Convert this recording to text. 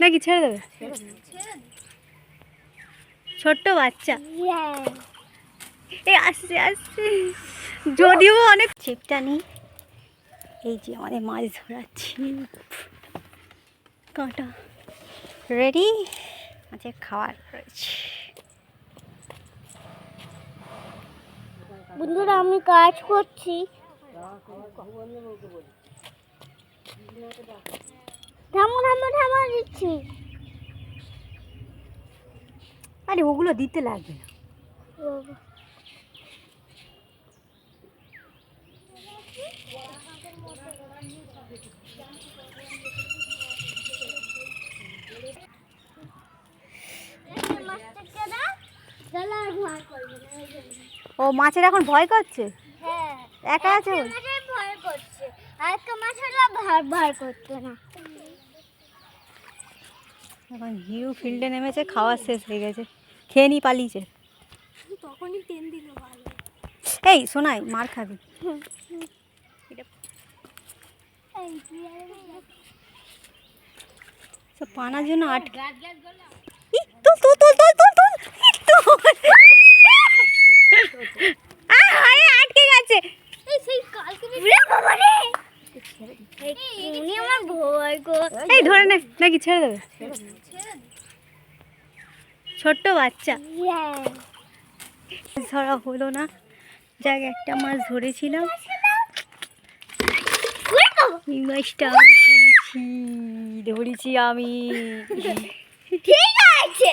নাকি ছেড়ে দেবে? ছোট্ট বাচ্চা। এই আসছে আসছে। যদিও অনেক ছিপটা নিই এই যে আমাদের মাছ ধরার ছিপ কাঁটা। রেডি? মাছের খাবার রয়েছে। বন্ধুরা আমি কাজ করছি। থামো থামো থামো দিচ্ছি। আরে ওগুলো দিতে লাগবে না। ও মাছের এখন ভয় করছে? হ্যাঁ একা আছে? ভয় করছে। আর একটা মাছ হলো ভার ভার করতো না। এখন হিরু ফিল্ডে নেমেছে খাওয়া শেষ হয়ে গেছে। খেয়ে নি পালিয়েছে। তখনই টেন দিল এই শোনাই মার খাবি। পানার জন্য আটকে ই, তুল তুল তুল তুল তুল তুল ই, তুল। আহ, আরে আটকে গেছে এই সেই কালকে বাবা রে উনি আমার ভয় গো। এই ধরে নে নাকি ছেড়ে দেবে? ছোট্ট বাচ্চা। ধরা হলো না। যাক একটা মাছ ধরেছিলাম। এই মাছটা ধরেছি ধরেছি আমি। ঠিক আছে।